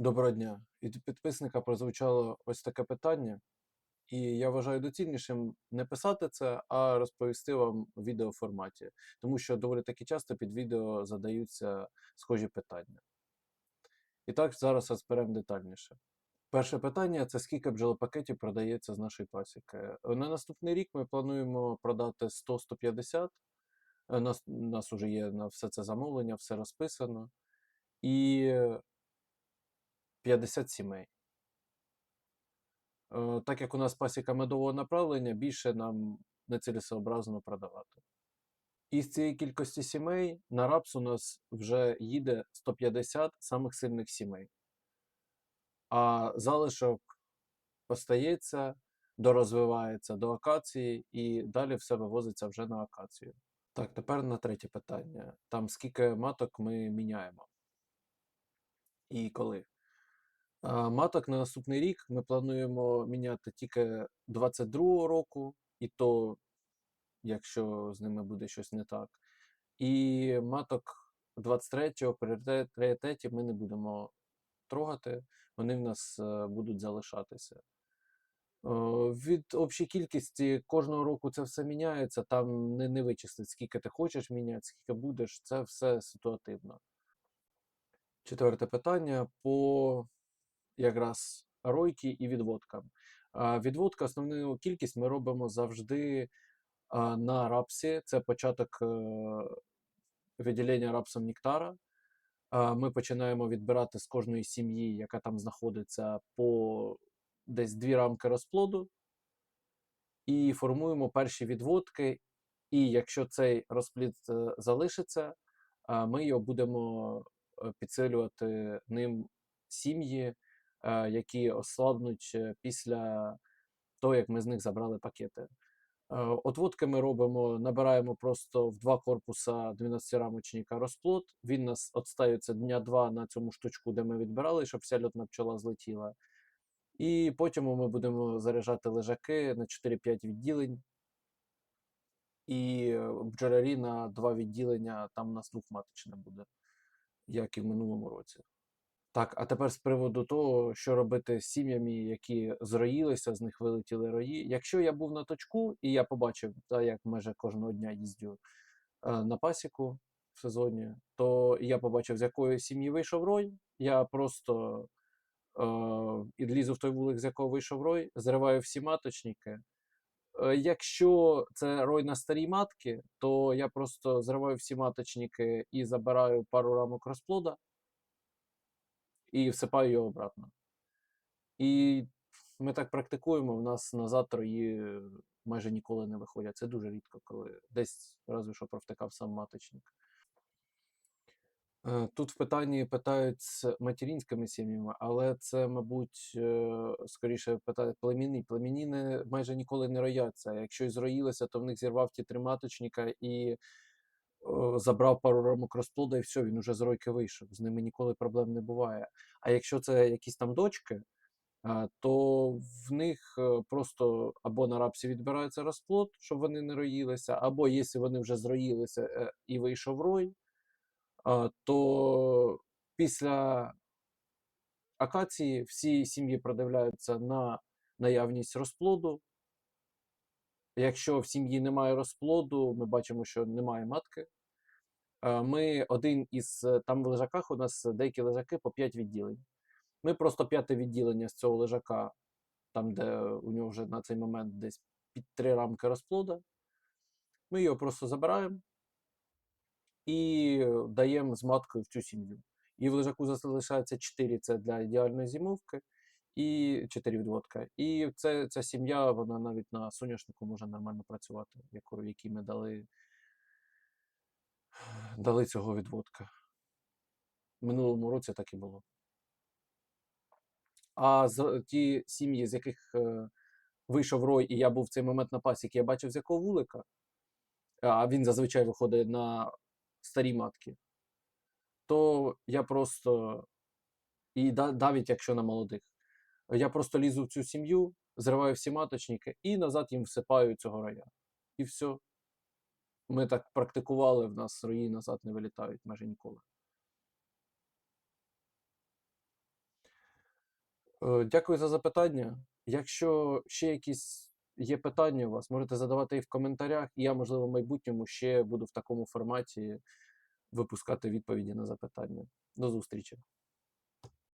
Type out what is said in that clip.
Доброго дня. Від підписника прозвучало ось таке питання, і я вважаю доцільнішим не писати це, а розповісти вам в відеоформаті, тому що доволі таки часто під відео задаються схожі питання. І так, зараз розберемо детальніше. Перше питання це скільки бджолопакетів продається з нашої пасіки. На наступний рік ми плануємо продати 100-150. У нас, нас вже є на все це замовлення, все розписано. І 50 сімей. Е, Так як у нас пасіка медового направлення, більше нам нецілесообразно продавати. Із цієї кількості сімей на рапс у нас вже їде 150 самих сильних сімей. А залишок остається, дорозвивається до акації і далі все вивозиться вже на акацію. Так, тепер на третє питання. Там скільки маток ми міняємо? І коли? Маток на наступний рік ми плануємо міняти тільки 22-го року, і то, якщо з ними буде щось не так. І маток 23-го при пріоритеті ми не будемо трогати, вони в нас е, будуть залишатися. Від общої кількості кожного року це все міняється, там не, не вичислить, скільки ти хочеш міняти, скільки будеш, це все ситуативно. Четверте питання по якраз ройки і відводкам. Відводка, основну кількість ми робимо завжди на рапсі. Це початок е, виділення рапсом нектара. Ми починаємо відбирати з кожної сім'ї, яка там знаходиться, по десь дві рамки розплоду, і формуємо перші відводки. І якщо цей розплід е, залишиться, ми його будемо е, підсилювати ним сім'ї, які ослабнуть е, після того, як ми з них забрали пакети. Е, Отводки ми робимо, набираємо просто в два корпуса 12-рамочника розплод. Він нас отстаюється дня два на цьому штучку, де ми відбирали, щоб вся льотна пчола злетіла. І потім ми будемо заряджати лежаки на 4-5 відділень. І е, бджолярі на два відділення, там у нас двохматочне буде, як і в минулому році. Так, а тепер з приводу того, що робити з сім'ями, які зроїлися, з них вилетіли рої. Якщо я був на точку і я побачив, та як майже кожного дня їздю е, на пасіку в сезоні, то я побачив, з якої сім'ї вийшов рой. Я просто е, відлізу в той вулик, з якого вийшов рой, зриваю всі маточники. Е, Якщо це рой на старій матки, то я просто зриваю всі маточники і забираю пару рамок розплода і всипаю його обратно. І ми так практикуємо. В нас назад рої майже ніколи не виходять. Це дуже рідко, коли десь разве що провтикав сам маточник. Е, Тут в питанні питають з материнськими сім'ями, але це, мабуть, е, скоріше питають племінні. Племінні майже ніколи не рояться. Якщо і зроїлися, то в них зірвав ті три маточника і забрав пару рамок розплода, і все, він уже з ройки вийшов. З ними ніколи проблем не буває. А якщо це якісь там дочки, то в них е, просто або на рапсі відбирається розплод, щоб вони не роїлися, або якщо вони вже зроїлися е, і вийшов рой, то після акації всі сім'ї продивляються на наявність розплоду. Якщо в сім'ї немає розплоду, ми бачимо, що немає матки. Е, Ми один із е, там в лежаках у нас деякі лежаки по 5 відділень. Ми просто п'яте відділення з цього лежака, там, де у нього вже на цей момент десь під три рамки розплода. Ми його просто забираємо і даємо з маткою в цю сім'ю. І в лежаку залишається 4 це для ідеальної зимовки, і 4 відводка. І це, ця сім'я, вона навіть на соняшнику може нормально працювати, яку, якій ми дали, дали цього відводка. Минулому році так і було. А з, ті сім'ї, з яких е, вийшов рой, і я був в цей момент на пасіки, я бачив, з якого вулика, а він зазвичай виходить на старі матки, то я просто, і навіть якщо на молодих, я просто лізу в цю сім'ю, зриваю всі маточники і назад їм всипаю цього роя. І все. Ми так практикували, в нас рої назад не вилітають майже ніколи. Е, Дякую за запитання. Якщо ще якісь є питання у вас, можете задавати їх в коментарях. і Я, можливо, в майбутньому ще буду в такому форматі випускати відповіді на запитання. До зустрічі.